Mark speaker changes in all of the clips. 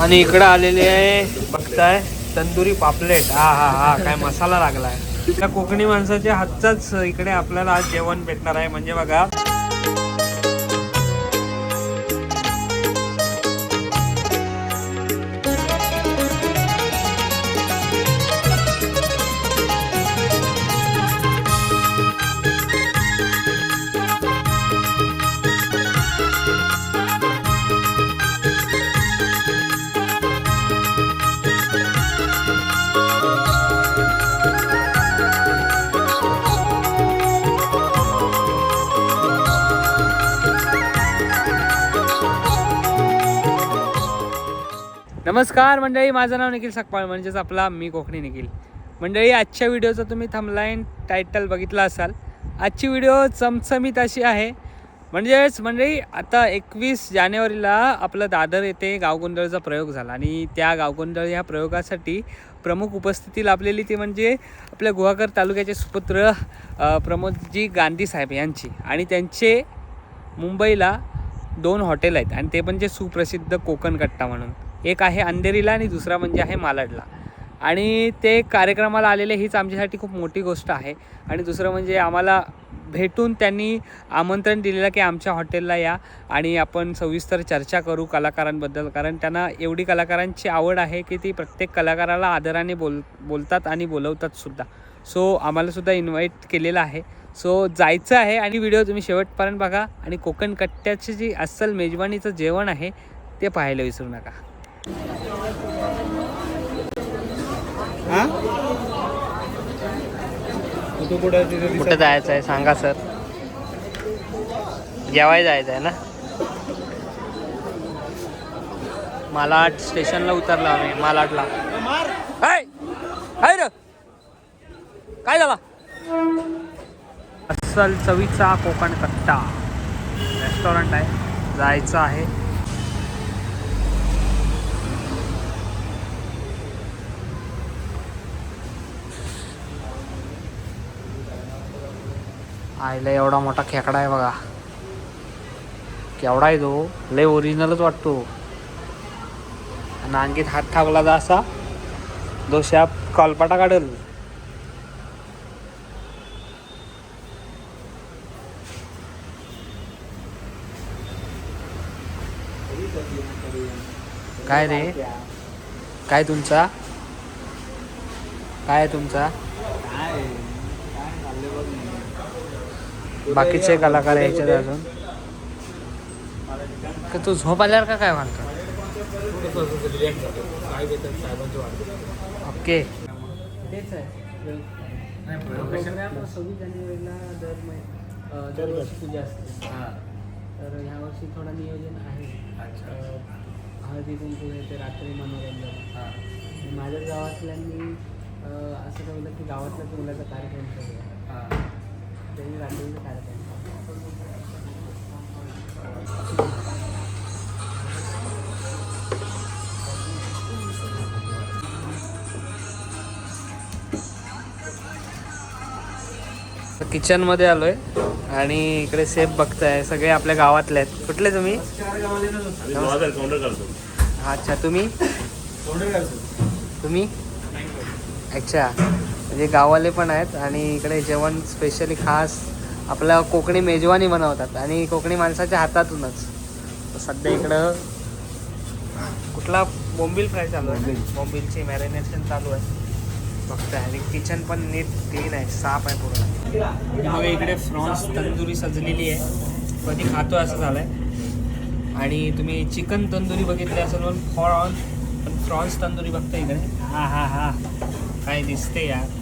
Speaker 1: आणि इकडं आलेले आहे बघताय तंदुरी पापलेट. हा हा हा काय मसाला लागलाय. त्या कोकणी माणसाच्या हातचाच इकडे आपल्याला आज जेवण भेटणार आहे. म्हणजे बघा नमस्कार मंडळी माझं नाव निखिल सकपाळ म्हणजेच आपला मी कोकणी निखिल. मंडळी आजच्या व्हिडिओचा तुम्ही थंबलाईन टायटल बघितला असाल. आजची व्हिडिओ चमचमीत अशी आहे. म्हणजेच मंडळी आता एकवीस जानेवारीला आपलं दादर येथे गावगोंधळचा प्रयोग झाला आणि त्या गावगोंधळ या प्रयोगासाठी प्रमुख उपस्थिती लाभलेली ती म्हणजे आपल्या गुहागर तालुक्याचे सुपुत्र प्रमोदजी गांधी साहेब यांची आणि त्यांचे मुंबईला दोन हॉटेल आहेत आणि ते पण जे सुप्रसिद्ध कोकण कट्टा म्हणून. एक आहे अंधेरीला आणि दुसरा म्हणजे आहे मालाडला. आणि ते कार्यक्रमाला आलेले हीच आमच्यासाठी खूप मोठी गोष्ट आहे. आणि दुसरं म्हणजे आम्हाला भेटून त्यांनी आमंत्रण दिलेलं की आमच्या हॉटेलला या आणि आपण सविस्तर चर्चा करू कलाकारांबद्दल. कारण त्यांना एवढी कलाकारांची आवड आहे की ती प्रत्येक कलाकाराला आदराने बोल बोलतात आणि बोलवतात सुद्धा. सो आम्हालासुद्धा इन्व्हाइट केलेलं आहे. सो जायचं आहे आणि व्हिडिओ तुम्ही शेवटपर्यंत बघा. आणि कोकण कट्ट्याची जी अस्सल मेजवानीचं जेवण आहे ते पाहायला विसरू नका.
Speaker 2: कुठं
Speaker 1: जायचं आहे सांगा सर. जेवाय जायचं आहे ना? मालाड स्टेशनला उतरलो आम्ही मालाडला. हाय हाय र! काय झाला? अस्सल चवीचा कोकण कट्टा. रेस्टॉरंट आहे. जायचं आहे. आईला एवढा मोठा खेकडा आहे बघा. केवढा आहे तो? लय ओरिजिनलच वाटतो. आणि अंगीत हात ठाकला जा असा दोषा कॉलपाटा काढल. काय रे? काय तुमचा? काय आहे तुमचा
Speaker 2: काय काय चाललंय बघ ना.
Speaker 1: बाकीचे कलाकार यायचे अजून. का तू झोप आल्यावर का काय म्हणतो? ओके. तेच आहे सव्वीस जानेवारीला दर मै- दरवर्षी पूजा असते तर ह्या वर्षी थोडं नियोजन आहे हळदी कुंकू हे. ते रात्री मनोरंजन आणि माझ्या गावातल्यांनी असं ठरवलं की गावातल्याच मुलाचा कार्यक्रम करूया त्यांनी रात्रीचा कार्यक्रम किचनमध्ये आलोय आणि इकडे सेफ बघताय सगळे आपल्या गावातले आहेत. कुठले तुम्ही? अच्छा तुम्ही? तुम्ही? अच्छा. म्हणजे गावाले पण आहेत आणि इकडे जेवण स्पेशली खास आपल्या कोकणी मेजवानी बनवतात आणि कोकणी माणसाच्या हातातूनच. सध्या इकडं कुठला बोंबील फ्राय चालू आहे? बोंबीलची मॅरिनेशन चालू आहे. बघताय आणि किचन पण नीट क्लीन आहे साफ आहे पूर्ण. मग इकडे फ्रॉन्स तंदुरी सजलेली आहे. कधी खातो असं झालंय. आणि तुम्ही चिकन तंदुरी बघितली असेल पण फ्रॉन पण फ्रॉन्स तंदुरी बघता इकडे. हा हा हा. काय दिसते यार.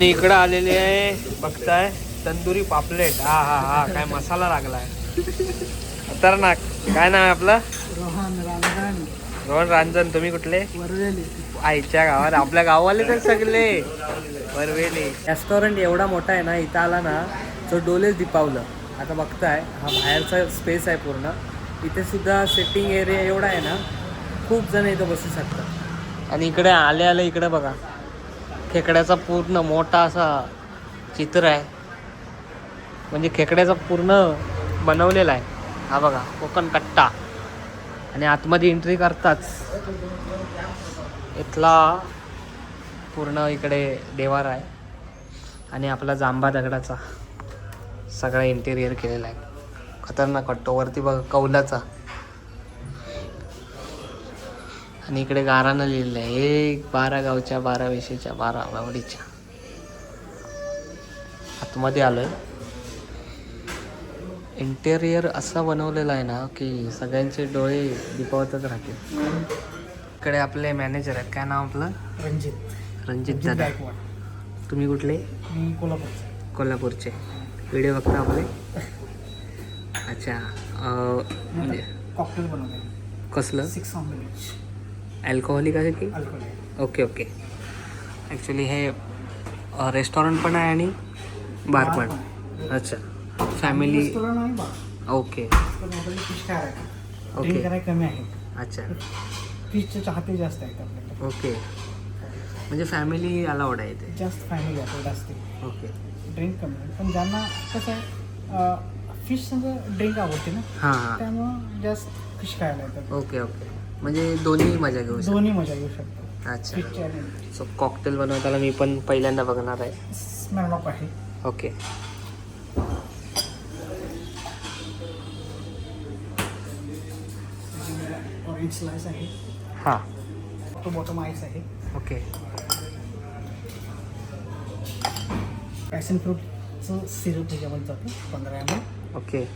Speaker 1: इकडं आलेले आहे बघताय. तंदुरी पापलेट. हा हा हा काय मसाला लागलाय. खतरनाक. काय नाव आहे आपलं?
Speaker 2: रोहन रामधन
Speaker 1: रोहन रांजन तुम्ही कुठले?
Speaker 2: वरवेली.
Speaker 1: आईच्या गावात. आपल्या गाववाले तर सगळे. वरवेली. रेस्टॉरंट एवढा मोठा आहे ना इथं आला ना तो डोलेच दिपावलं. आता बघताय हा बाहेरचा स्पेस आहे पूर्ण. इथे सुद्धा सेटिंग एरिया एवढा आहे ना खूप जण इथं बसू शकतात. आणि इकडे आले आले इकडे बघा. खेकड्याचा पूर्ण मोठा असा चित्र आहे. म्हणजे खेकड्याचा पूर्ण बनवलेला आहे. हा बघा कोकण कट्टा. आणि आतमध्ये एंट्री करताच इथला पूर्ण इकडे देवार आहे. आणि आपला जांबा दगडाचा सगळा इंटेरियर केलेला आहे. खतरनाक वाटतो. वरती बघा कौलाचा. आणि इकडे गारानं लिहिलेलं आहे एक बारा गावच्या बारा वेशीच्या बारा आवडीच्या. आतमध्ये आलोय. इंटेरियर असा बनवलेला आहे ना की सगळ्यांचे डोळे दिपावतच राहतील. इकडे आपले मॅनेजर आहेत. काय नाव आपलं?
Speaker 2: रणजित.
Speaker 1: रणजित दादा. तुम्ही कुठले?
Speaker 2: मी कोल्हापूरचा.
Speaker 1: कोल्हापूरचे. व्हिडिओ बघता आपले? अच्छा म्हणजे
Speaker 2: कॉकटेल बनवले
Speaker 1: कसलं?
Speaker 2: सिक्स ऑम्बिच
Speaker 1: अल्कोहोलिक आहे की? ओके ओके ॲक्च्युली हे रेस्टॉरंट पण आहे आणि बार पण. अच्छा. Family okay okay.
Speaker 2: कमी आहे.
Speaker 1: अच्छा.
Speaker 2: फिशचे चाहते जास्त आहेत आपल्याकडे.
Speaker 1: ओके म्हणजे फॅमिली अलाउड आहे ते
Speaker 2: जास्त फॅमिली आहे जास्त
Speaker 1: ओके
Speaker 2: ड्रिंक कमी आहे. पण ज्यांना कसं आहे फिश सगळं ड्रिंक आवडते ना
Speaker 1: हां हां.
Speaker 2: त्यामुळं जास्त फिश खायला येतात.
Speaker 1: ओके ओके म्हणजे दोन्ही मजा घेऊ शकतो.
Speaker 2: दोन्ही मजा घेऊ शकतो.
Speaker 1: अच्छा. सो कॉकटेल बनवताना मी पण पहिल्यांदा बघणार आहे.
Speaker 2: स्मॅरलॉप आहे.
Speaker 1: ओके
Speaker 2: ऑरेंज स्लाइस आहे.
Speaker 1: हां.
Speaker 2: तो बॉटम आईस आहे.
Speaker 1: ओके
Speaker 2: पॅशन फ्रूटचं सिरप त्याच्यामध्ये जातं पंधरा एम
Speaker 1: ओके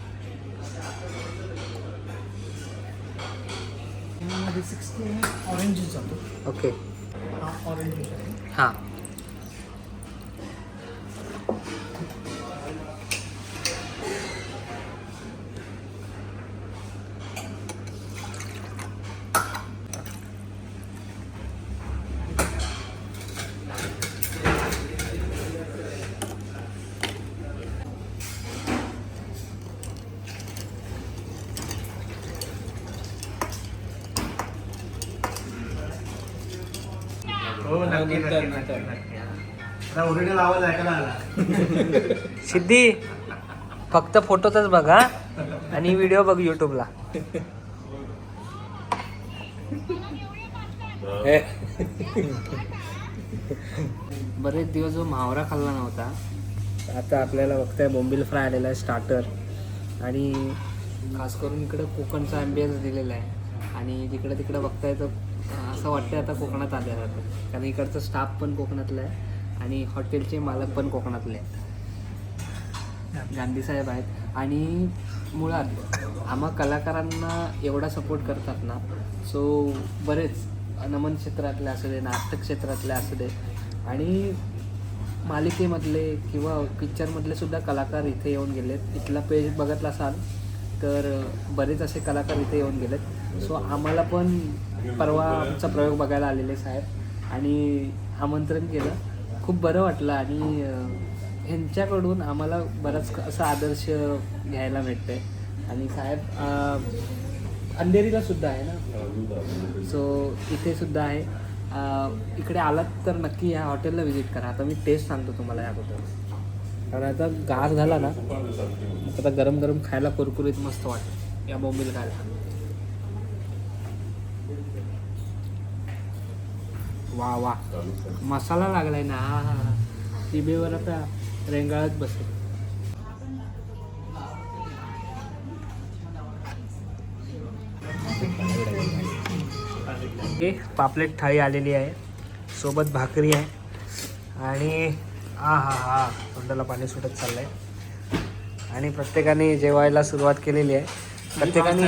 Speaker 2: त्यामध्ये सिक्स्टी ऑरेंज ज्यूस जातो
Speaker 1: ओके
Speaker 2: हा ऑरेंज ज्यूस आहे
Speaker 1: हां.
Speaker 2: ओरिजिनल आवाज ऐकायला आला.
Speaker 1: सिद्धी फक्त फोटोतच बघा आणि व्हिडिओ बघ यूट्यूबला बरेच दिवस जो मावरा खाल्ला नव्हता आता आपल्याला बघताय बोंबील फ्राय आलेला आहे स्टार्टर आणि खास करून इकडं कोकणचा ॲम्बियन्स दिलेला आहे. आणि जिकडं तिकडं बघताय तर असं वाटतंय आता कोकणात आले जातं कारण इकडचा स्टाफ पण कोकणातला आहे आणि हॉटेलचे मालक पण कोकणातले आहेत. गांधी साहेब आहेत. आणि मुळात आम्हा कलाकारांना एवढा सपोर्ट करतात ना सो बरेच नमन क्षेत्रातले असू दे नाटक क्षेत्रातले असू दे आणि मालिकेमधले किंवा पिक्चरमधले सुद्धा कलाकार इथे येऊन गेलेत. इथला पेज बघतला असाल तर बरेच असे कलाकार इथे येऊन गेलेत. सो आम्हाला पण परवा आमचा प्रयोग बघायला आलेले साहेब. आणि आमंत्रण केलं. खूप बरं वाटलं आणि ह्यांच्याकडून आम्हाला बराच असा आदर्श घ्यायला भेटतंय. आणि साहेब अंधेरीला सुद्धा आहे ना? सो इथे सुद्धा आहे. इकडे आलात तर नक्की या हॉटेलला व्हिजिट करा. आता मी टेस्ट सांगतो तुम्हाला याबद्दल. कारण आता गार झाला ना आता गरम गरम खायला कुरकुरीत मस्त वाटतं. या बॉम्बेला खायला. वा वा. मसाला लागलाय ना. हा हा हा जिभेवर आता रेंगाळत बसेल. पापलेट थाळी आलेली आहे. सोबत भाकरी आहे. आणि हा हा हा. तोंडाला पाणी सुटत चाललंय. आणि प्रत्येकाने जेवायला सुरुवात केलेली आहे. प्रत्येकाने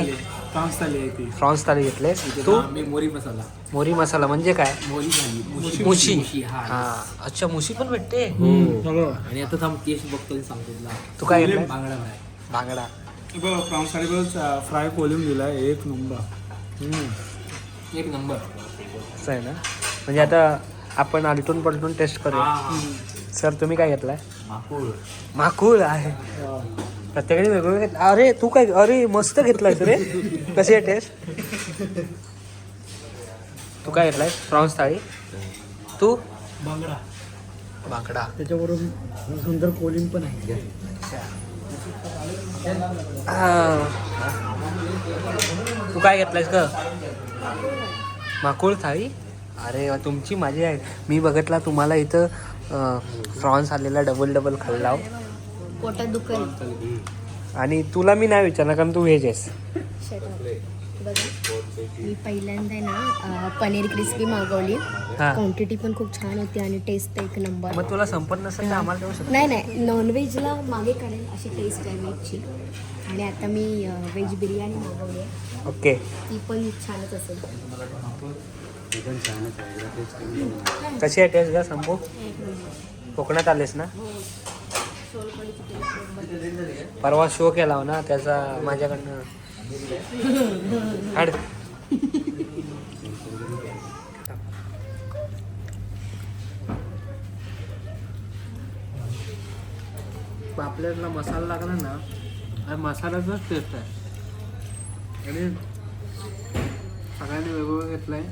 Speaker 2: फ्रान्स थाली आहे ती
Speaker 1: फ्रॉन्स थाळी घेतले तू?
Speaker 2: मी मोरी मसाला.
Speaker 1: मोरी मसाला म्हणजे काय?
Speaker 2: मोरी झाली.
Speaker 1: मुशी. हा. अच्छा मुशी पण भेटते?
Speaker 2: आणि आता थांब टेस्ट बघतो आणि सांगतो तुला.
Speaker 1: तू काय घेतलंय?
Speaker 2: बांगडा फ्राय
Speaker 1: बांगडा.
Speaker 3: बघसाठी बघ फ्राय कोलिम दिलाय एक नंबर.
Speaker 1: हम्म,
Speaker 2: एक नंबर.
Speaker 1: असं आहे ना? म्हणजे आता आपण आलटून पलटून टेस्ट करूया. सर तुम्ही काय घेतलाय?
Speaker 2: माकूळ.
Speaker 1: माकुळ आहे. प्रत्येकाने वेगवेगळं घेतलं अरे तू काय अरे मस्त घेतलायस रे. कशी आहे टेस्ट तू काय घेतलाय प्रॉन्स थाळी? तू?
Speaker 2: बांगडा.
Speaker 1: बांगडा.
Speaker 2: त्याच्यावरून सुंदर कोलिंग पण आहे.
Speaker 1: तू काय घेतलायस का माकुळ थाळी? अरे तुमची मजा आहे. मी बघितला तुम्हाला इथं फ्रॉन्स आलेला डबल डबल खाल्ला हो.
Speaker 4: पोटात दुखल
Speaker 1: आणि तुला मी नाही विचारणार कारण तू व्हेज आहेस.
Speaker 4: मी पहिल्यांदा ना पनीर क्रिस्पी मागवली.
Speaker 1: हा.
Speaker 4: क्वांटिटी पण खूप छान होती आणि टेस्ट एक नंबर
Speaker 1: मग तुला संपत नसेल तर आम्हाला देऊ शकतो
Speaker 4: नाही नाही. नॉनव्हेजला मागे काढेल अशी टेस्ट आहे व्हेजची आणि आता मी व्हेज बिर्याणी मागवली आहे.
Speaker 1: ओके.
Speaker 4: ती पण छानच असेल.
Speaker 1: कशी आहे टेस्ट का संपू कोकणात आलेस ना?
Speaker 4: टेस्ट
Speaker 1: परवा शो केला हो ना त्याचा माझ्याकडनं. हाड. आपल्याला मसाला लागला ना आणि मसाल्याचाच टेस्ट आहे. आणि सगळ्यांनी वेगवेगळं घेतलंय.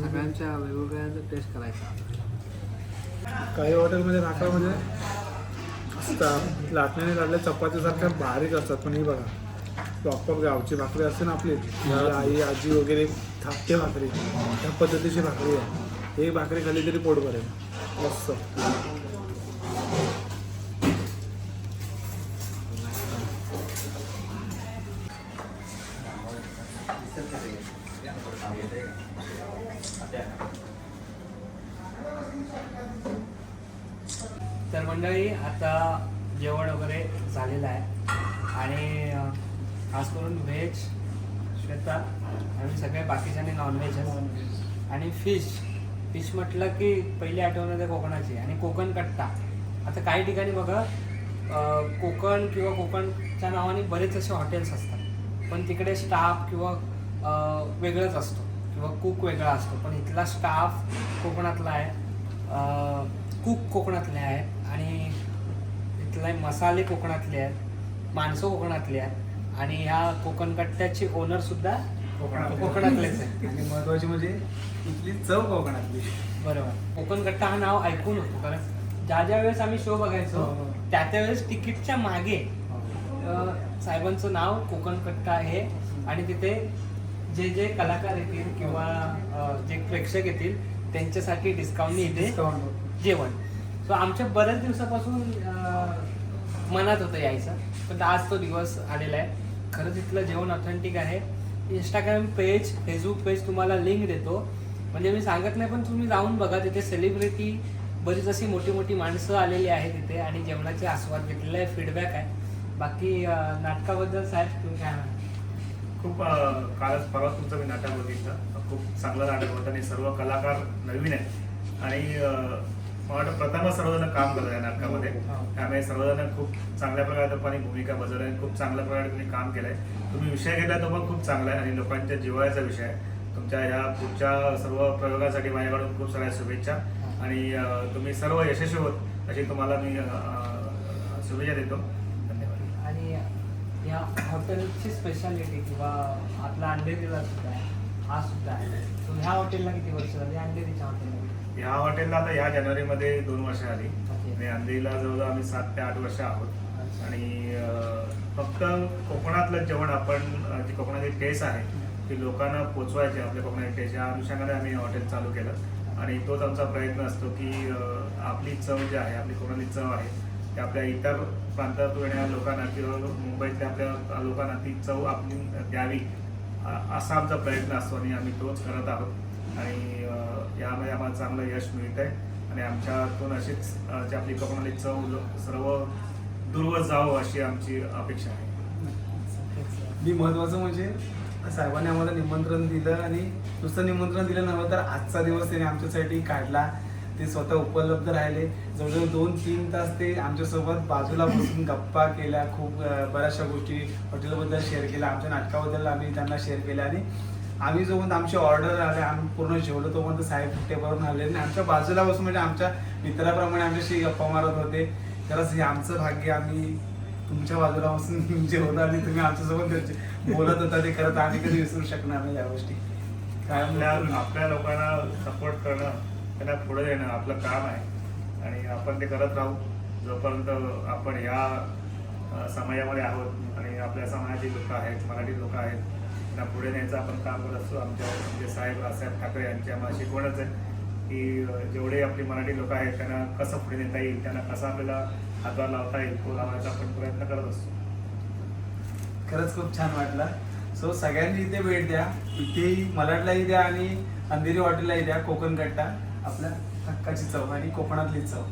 Speaker 1: सगळ्यांच्या वेगवेगळ्या टेस्ट करायचा
Speaker 3: काही हॉटेलमध्ये नाकामध्ये लाटण्याने काढल्या चपातीसारख्या बारीक असतात पण ही बघा. प्रॉपर गावची भाकरी असते ना आपली. आई आजी वगैरे थापते भाकरी. त्या पद्धतीची भाकरी आहे. ही भाकरी खाली तरी पोट भरेल. मस्त.
Speaker 1: तर मंडळी आता जेवण वगैरे झालेलं आहे. आणि खास करून व्हेज श्वेता आणि सगळे बाकीच्याने नॉनव्हेज आणि फिश फिश म्हटलं की पहिली आठवण येते कोकणाची. आणि कोकण कट्टा. आता काही ठिकाणी बघा कोकण किंवा कोकणच्या नावाने बरेच असे हॉटेल्स असतात. पण तिकडे स्टाफ किंवा वेगळंच असतो. किंवा कुक वेगळा असतो. पण इथला स्टाफ कोकणातला आहे. कुक कोकणातले आहेत. आणि इथले मसाले कोकणातले आहेत माणसं कोकणातली आहेत आणि ह्या कोकण कट्ट्याचे ओनर सुद्धा कोकणातलेच आहे
Speaker 3: आणि महत्वाची म्हणजे इथली चव कोकणातली.
Speaker 1: बरोबर. कोकण कट्टा हा नाव ऐकून होतो कारण ज्या ज्या वेळेस आम्ही शो बघायचो
Speaker 3: हो, हो.
Speaker 1: त्या त्या वेळेस तिकीटच्या मागे अं, साहेबांचं नाव कोकण कट्टा आहे. आणि तिथे जे जे कलाकार येतील किंवा जे प्रेक्षक येतील त्यांच्यासाठी डिस्काउंटनी इथे. जेवण. सो आमच्या बऱ्याच दिवसापासून मनात होतं यायचं. पण आज तो दिवस आलेला आहे. खरंच इथलं जेवण ऑथेंटिक आहे. इंस्टाग्राम पेज फेसबुक पेज तुम्हाला लिंक देतो. म्हणजे मी सांगत नाही पण तुम्ही जाऊन बघा. तिथे सेलिब्रिटी बरीच अशी मोठी मोठी माणसं आलेली आहेत तिथे आणि जेवणाचे आस्वाद घेतलेला आहे फीडबॅक आहे. बाकी नाटकाबद्दल साहेब तुम्ही काय
Speaker 5: खूप कालच परवा तुमचं मी नाटक बघितलं. खूप चांगलं नाटक होतं आणि सर्व कलाकार नवीन आहेत. आणि मला वाटतं प्रथमच सर्वजण काम करत आहे नाटकामध्ये त्यामुळे सर्वजण खूप चांगल्या प्रकारे तुम्ही भूमिका बजावली आणि खूप चांगल्या प्रकारे तुम्ही काम केलंय. तुम्ही विषय घेतला तो पण खूप चांगला आहे आणि लोकांच्या जिव्हाळ्याचा विषय आहे. तुमच्या ह्या पुढच्या सर्व प्रयोगासाठी माझ्याकडून खूप साऱ्या शुभेच्छा. आणि तुम्ही सर्व यशस्वी होत अशी तुम्हाला मी शुभेच्छा देतो. धन्यवाद.
Speaker 1: आणि या हॉटेलची स्पेशालिटी किंवा आपला अंधेरीला सुद्धा आहे हा सुद्धा आहे. ह्या हॉटेलला किती वर्ष झाली? अंधेरीच्या हॉटेलला
Speaker 5: ह्या हॉटेलला आता ह्या जानेवारीमध्ये दोन वर्ष आली. आणि अंधेरीला जवळजवळ आम्ही सात ते आठ वर्ष आहोत. आणि फक्त कोकणातलं जेवण आपण जी कोकणाची टेस्ट आहे ती लोकांना पोचवायची आपल्या कोकणाची टेस्ट या अनुषंगाने आम्ही हॉटेल चालू केलं. आणि तोच आमचा प्रयत्न असतो की आपली चव जी आहे आपली कोकणातली चव आहे ती आपल्या इतर प्रांतातून येणाऱ्या लोकांना किंवा मुंबईतल्या आपल्या लोकांना ती चव आपली द्यावी असा आमचा प्रयत्न असतो आणि आम्ही तोच करत आहोत. आणि यामुळे यामध्ये आम्हाला चांगलं यश मिळत आहे आणि आमच्यातून अशीच अ, जी आपली कोकणातली चव सर्व दूरवर जावं अशी आमची अपेक्षा आहे.
Speaker 3: मी महत्वाचं म्हणजे साहेबांनी आम्हाला निमंत्रण दिलं आणि नुसतं निमंत्रण दिलं नव्हतं तर आजचा दिवस त्यांनी आमच्यासाठी काढला. ते स्वतः उपलब्ध राहिले. जवळजवळ दोन तीन तास ते आमच्यासोबत बाजूला बसून गप्पा केल्या. खूप बऱ्याचशा गोष्टी हॉटेलबद्दल शेअर केल्या. आमच्या नाटकाबद्दल आम्ही त्यांना शेअर केल्या. आणि आम्ही जोपर्यंत आमची ऑर्डर आले आम्ही पूर्ण जेवलो तोपर्यंत साहेब टेबलवरून आले आणि आमच्या बाजूला बसून म्हणजे आमच्या मित्राप्रमाणे आमच्याशी गप्पा मारत होते. खरंच हे आमचं भाग्य आम्ही तुमच्या बाजूला बसून जे आणि तुम्ही आमच्यासोबत बोलत होता ते खरंच आम्ही कधी विसरू शकणार नाही या गोष्टी. काय
Speaker 5: आपल्या आपल्या लोकांना सपोर्ट करणं त्यांना पुढे देणं आपलं काम आहे. आणि आपण ते करत राहू. जोपर्यंत आपण या समाजामध्ये आहोत आणि आपल्या समाजाची लोक आहेत मराठी लोक आहेत त्यांना पुढे न्यायचं आपण काम करत असतो. आमच्या म्हणजे साहेब राजसाहेब ठाकरे यांची आम्हाला शिकवणच आहे की जेवढे आपली मराठी लोक आहेत त्यांना कसं पुढे नेता येईल त्यांना कसं आपल्याला हातभार लावता येईल तो लावायचा आपण प्रयत्न करत असतो.
Speaker 3: खरंच खूप छान वाटलं. सो सगळ्यांनी इथे भेट द्या. इथेही मलाडलाही द्या आणि अंधेरी हॉटेललाही द्या. कोकण कट्टा आपल्या हक्काची चव आणि कोकणातली चव.